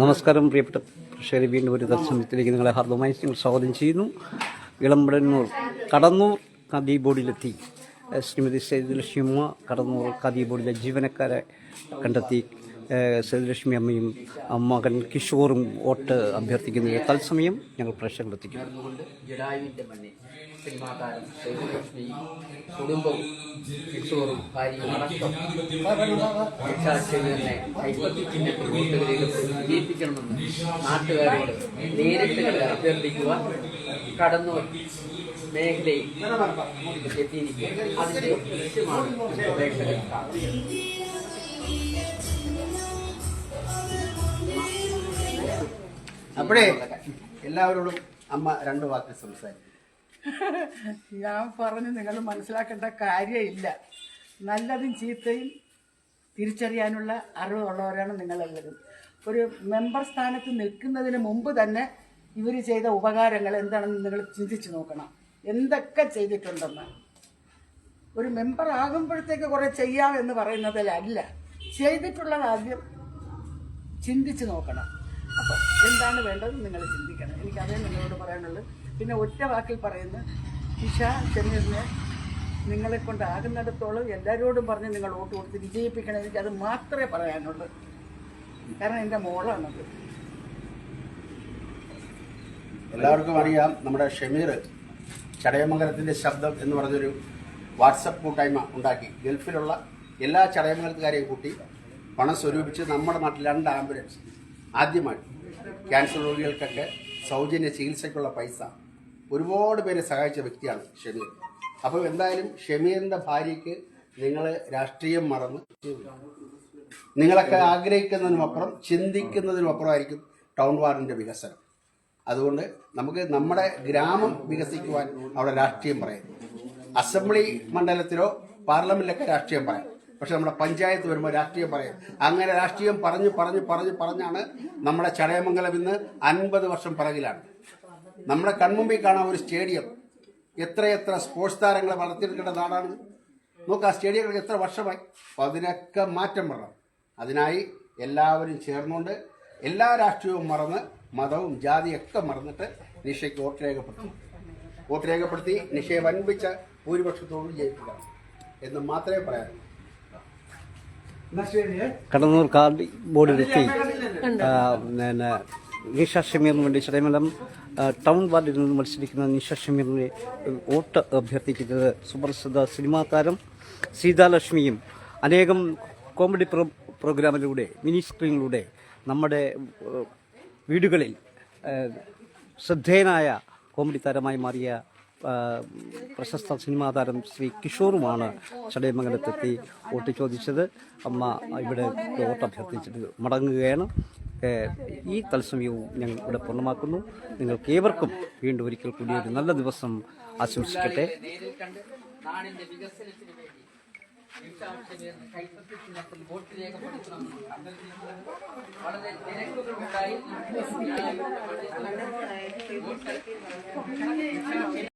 നമസ്കാരം പ്രിയപ്പെട്ട പ്രേക്ഷകരെ വീണ്ടും ഒരു ദർശനത്തിലേക്ക് നിങ്ങളെ ഹാർദമായി ഞങ്ങൾ സ്വാഗതം ചെയ്യുന്നു. ഇളമ്പടന്നൂർ കടന്നൂർ ഖാദി ബോർഡിലെത്തി ശ്രീമതി ഷിമ കടന്നൂർ കദീ ബോർഡിലെ ജീവനക്കാരെ കണ്ടെത്തി. സേതുലക്ഷ്മി മകൻ കിഷോറും വോട്ട് അഭ്യർത്ഥിക്കുന്നത് തത്സമയം ഞങ്ങൾ പ്രേക്ഷകരിലെത്തിക്കും കണ്ട് കടന്നൂർ മേഖലയിൽ എത്തിയിരിക്കുക. അതിന്റെ ദൃശ്യമാണ് പ്രേക്ഷകർ അപ്പോഴേ എല്ലാവരോടും അമ്മ രണ്ട് വാക്ക് സംസാരിക്കും. ഞാൻ പറഞ്ഞ് നിങ്ങൾ മനസ്സിലാക്കേണ്ട കാര്യമില്ല. നല്ലതും ചീത്തയും തിരിച്ചറിയാനുള്ള അറിവുള്ളവരാണ് നിങ്ങളെല്ലാവരും ഒരു മെമ്പർ സ്ഥാനത്ത് നിൽക്കുന്നതിന് മുമ്പ് തന്നെ ഇവർ ചെയ്ത ഉപകാരങ്ങൾ എന്താണെന്ന് നിങ്ങൾ ചിന്തിച്ചു നോക്കണം. എന്തൊക്കെ ചെയ്തിട്ടുണ്ടെന്ന്. ഒരു മെമ്പർ ആകുമ്പോഴത്തേക്ക് കുറെ ചെയ്യാം എന്ന് പറയുന്നതിലല്ല. ചെയ്തിട്ടുള്ളത് ആദ്യം ചിന്തിച്ചു നോക്കണം. അപ്പോൾ എന്താണ് വേണ്ടത് നിങ്ങൾ ചിന്തിക്കണം. എനിക്കതേ നിങ്ങളോട് പറയാനുള്ളത് പിന്നെ ഒറ്റ വാക്കിൽ പറയുന്നത് ഇഷ ഷമീറിനെ നിങ്ങളെ കൊണ്ടാകുന്നിടത്തോളം എല്ലാവരോടും പറഞ്ഞ് നിങ്ങൾ വോട്ട് കൊടുത്ത് വിജയിപ്പിക്കണം. എനിക്ക് അത് മാത്രമേ പറയാനുള്ളൂ. കാരണം എന്റെ മോളാണത്. എല്ലാവർക്കും അറിയാം നമ്മുടെ ഷമീർ ചടയമംഗലത്തിന്റെ ശബ്ദം എന്ന് പറഞ്ഞൊരു വാട്സപ്പ് കൂട്ടായ്മ ഉണ്ടാക്കി. ഗൾഫിലുള്ള എല്ലാ ചടയമംഗലത്തുകാരെയും കൂട്ടി പണം സ്വരൂപിച്ച് നമ്മുടെ നാട്ടിൽ രണ്ട് ആംബുലൻസ് ആദ്യമായിട്ട് ക്യാൻസർ രോഗികൾക്കൊക്കെ സൗജന്യ ചികിത്സയ്ക്കുള്ള പൈസ. ഒരുപാട് പേരെ സഹായിച്ച വ്യക്തിയാണ് ഷമീർ. അപ്പോൾ എന്തായാലും ഷമീറിന്റെ ഭാര്യയ്ക്ക് നിങ്ങൾ രാഷ്ട്രീയം മറന്ന് നിങ്ങളൊക്കെ ആഗ്രഹിക്കുന്നതിനുമപ്പുറം ചിന്തിക്കുന്നതിനുമപ്പുറമായിരിക്കും ടൗൺ വാർഡിന്റെ വികസനം. അതുകൊണ്ട് നമുക്ക് നമ്മുടെ ഗ്രാമം വികസിക്കുവാൻ അവിടെ രാഷ്ട്രീയം പറയാം. അസംബ്ലി മണ്ഡലത്തിലോ പാർലമെന്റിലൊക്കെ രാഷ്ട്രീയം പറയാം. പക്ഷെ നമ്മുടെ പഞ്ചായത്ത് വരുമ്പോൾ രാഷ്ട്രീയം പറയും. അങ്ങനെ രാഷ്ട്രീയം പറഞ്ഞു പറഞ്ഞു പറഞ്ഞു പറഞ്ഞാണ് നമ്മുടെ ചടയമംഗലം ഇന്ന് അൻപത് വർഷം പിറകിലാണ്. നമ്മുടെ കൺമുമ്പിൽ കാണാൻ ഒരു സ്റ്റേഡിയം. എത്രയെത്ര സ്പോർട്സ് താരങ്ങളെ വളർത്തിയെടുക്കേണ്ട നാടാണ്. നോക്ക് ആ സ്റ്റേഡിയങ്ങൾക്ക് എത്ര വർഷമായി? അപ്പോൾ അതിനൊക്കെ മാറ്റം വരണം. അതിനായി എല്ലാവരും ചേർന്നുകൊണ്ട് എല്ലാ രാഷ്ട്രീയവും മറന്ന് മതവും ജാതിയൊക്കെ മറന്നിട്ട് നിഷയ്ക്ക് വോട്ട് രേഖപ്പെടുത്തും. വോട്ട് രേഖപ്പെടുത്തി നിഷയെ വൻപിച്ച ഭൂരിപക്ഷത്തോട് ജയിക്കുക എന്ന് മാത്രമേ പറയാനുള്ളൂ. കടന്നൂർ കാർഡ് ബോർഡിലെത്തി പിന്നെ നിഷ ഷമീറിന് വേണ്ടി ചടയമലം ടൗൺ വാർഡിൽ നിന്ന് മത്സരിക്കുന്ന നിഷ ഷമീറിനെ വോട്ട് അഭ്യർത്ഥിക്കുന്നത് സുപ്രസിദ്ധ സിനിമാ താരം സീതാലക്ഷ്മിയും അനേകം കോമഡി പ്രോ പ്രോഗ്രാമിലൂടെ മിനി സ്ക്രീനിലൂടെ നമ്മുടെ വീടുകളിൽ ശ്രദ്ധേയനായ കോമഡി താരമായി മാറിയ പ്രശസ്ത സിനിമാ താരം ശ്രീ കിഷോറുമാണ് ചടയമംഗലത്തെത്തി വോട്ട് ചോദിച്ചത് അമ്മ ഇവിടെ വോട്ട് അഭ്യർത്ഥിച്ചിട്ട് മടങ്ങുകയാണ്. ഈ തത്സമയവും ഞങ്ങൾ ഇവിടെ പൂർണമാക്കുന്നു. നിങ്ങൾക്ക് ഏവർക്കും വീണ്ടും ഒരിക്കൽ കൂടി ഒരു നല്ല ദിവസം ആശംസിക്കട്ടെ. വളരെ